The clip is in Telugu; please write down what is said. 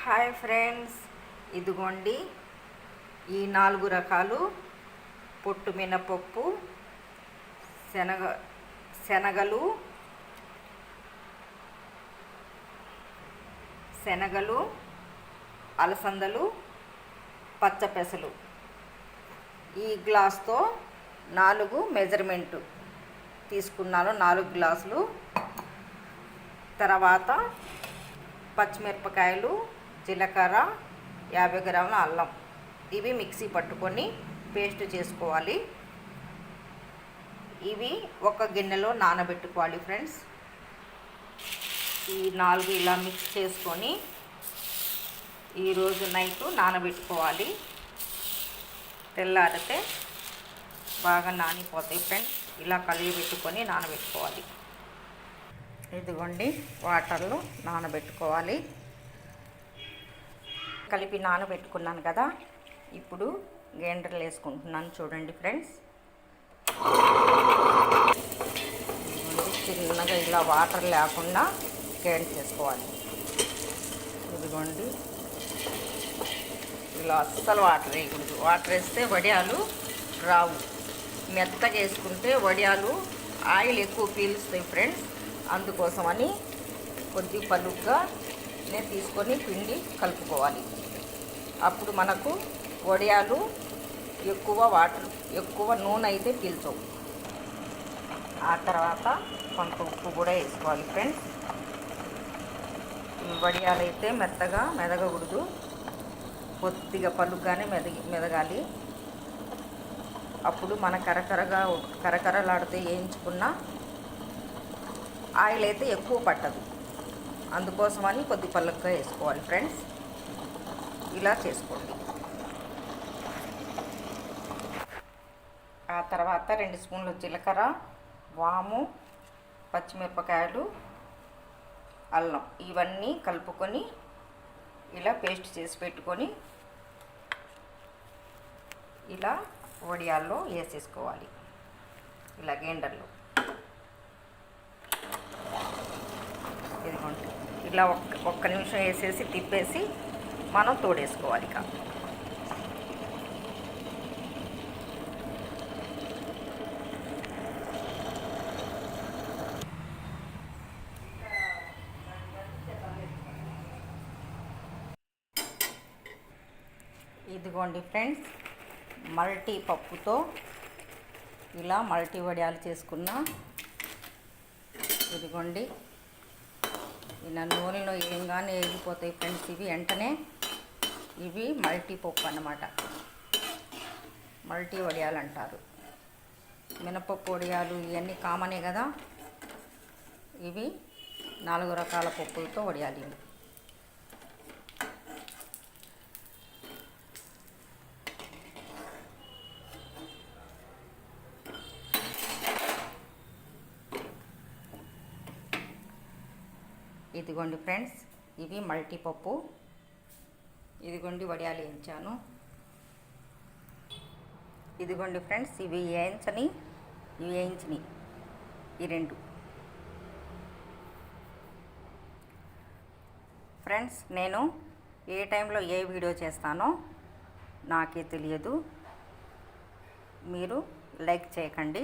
హాయ్ ఫ్రెండ్స్ ఇదిగోండి ఈ నాలుగు రకాలు పొట్టు మినపప్పు శనగ శనగలు శనగలు అలసందలు పచ్చపెసలు. ఈ గ్లాస్తో నాలుగు మెజర్మెంటు తీసుకున్నాను నాలుగు గ్లాసులు. తర్వాత పచ్చిమిరపకాయలు జీలకర్ర యాభై గ్రాముల అల్లం. ఇవి మిక్సీ పట్టుకొని పేస్ట్ చేసుకోవాలి. ఇవి ఒక గిన్నెలో నానబెట్టుకోవాలి ఫ్రెండ్స్. ఈ నాలుగు ఇలా మిక్స్ చేసుకొని ఈరోజు నైట్ నానబెట్టుకోవాలి. తెల్లారితే బాగా నానిపోతాయి ఫ్రెండ్స్. ఇలా కలిగి పెట్టుకొని నానబెట్టుకోవాలి. ఇదిగోండి వాటర్లో నానబెట్టుకోవాలి. కలిపి నానబెట్టుకున్నాను కదా ఇప్పుడు గ్రైండర్లు వేసుకుంటున్నాను చూడండి ఫ్రెండ్స్. చిన్నగా ఇలా వాటర్ లేకుండా గ్రైండ్ చేసుకోవాలి. ఇదిగోండి ఇలా అస్సలు వాటర్ వేయకూడదు. వాటర్ వేస్తే వడియాలు రావు. మెత్తగా వేసుకుంటే వడియాలు ఆయిల్ ఎక్కువ పీలుస్తాయి ఫ్రెండ్స్. అందుకోసమని కొద్ది పలుగ్గా తీసుకొని పిండి కలుపుకోవాలి. అప్పుడు మనకు వడియాలు ఎక్కువ వాటర్ ఎక్కువ నూనె అయితే పీల్చవు. ఆ తర్వాత కొంత ఉప్పు కూడా వేసుకోవాలి ఫ్రెండ్స్. వడియాలు అయితే మెత్తగా మెదగకూడదు. కొద్దిగా పలుగ్గానే మెదగి మెదగాలి. అప్పుడు మన కరకరగా కరకరలాడితే వేయించుకున్న ఆయిల్ అయితే ఎక్కువ పట్టదు. అందుకోసమని కొద్ది పలుగ్గా వేసుకోవాలి ఫ్రెండ్స్. ఇలా చేసుకోండి. ఆ తర్వాత రెండు స్పూన్లు జీలకర్ర వాము పచ్చిమిరపకాయలు అల్లం ఇవన్నీ కలుపుకొని ఇలా పేస్ట్ చేసి పెట్టుకొని ఇలా వడియాల్లో వేసేసుకోవాలి. ఇలా గేండర్లో ఇదిగోండి. ఇలా ఒక్క ఒక్క నిమిషం వేసేసి తిప్పేసి మనం తోడేసుకోవాలి ఇక. ఇదిగోండి ఫ్రెండ్స్ మల్టీ పప్పుతో ఇలా మల్టీ వడియాలు చేసుకున్న ఇదిగోండి. ఇలా నూనెలో ఏం కానీ వేగిపోతాయి ఫ్రెండ్స్ ఇవి వెంటనే ఇవి మల్టీ పప్పు అన్నమాట. మల్టీ వడియాలు అంటారు మినపప్పు వడియాలు ఇవన్నీ కామనే కదా? ఇవి నాలుగు రకాల పప్పులతో వడియాలి ఇవి. ఇదిగోండి ఫ్రెండ్స్ ఇవి మల్టీపప్పు ఇదిగోండి వడియాలు వేయించాను. ఇదిగోండి ఫ్రెండ్స్ ఇవి వేయించని ఇవి వేయించినవి ఈ రెండు. ఫ్రెండ్స్ నేను ఏ టైంలో ఏ వీడియో చేస్తానో నాకే తెలియదు. మీరు లైక్ చేయకండి.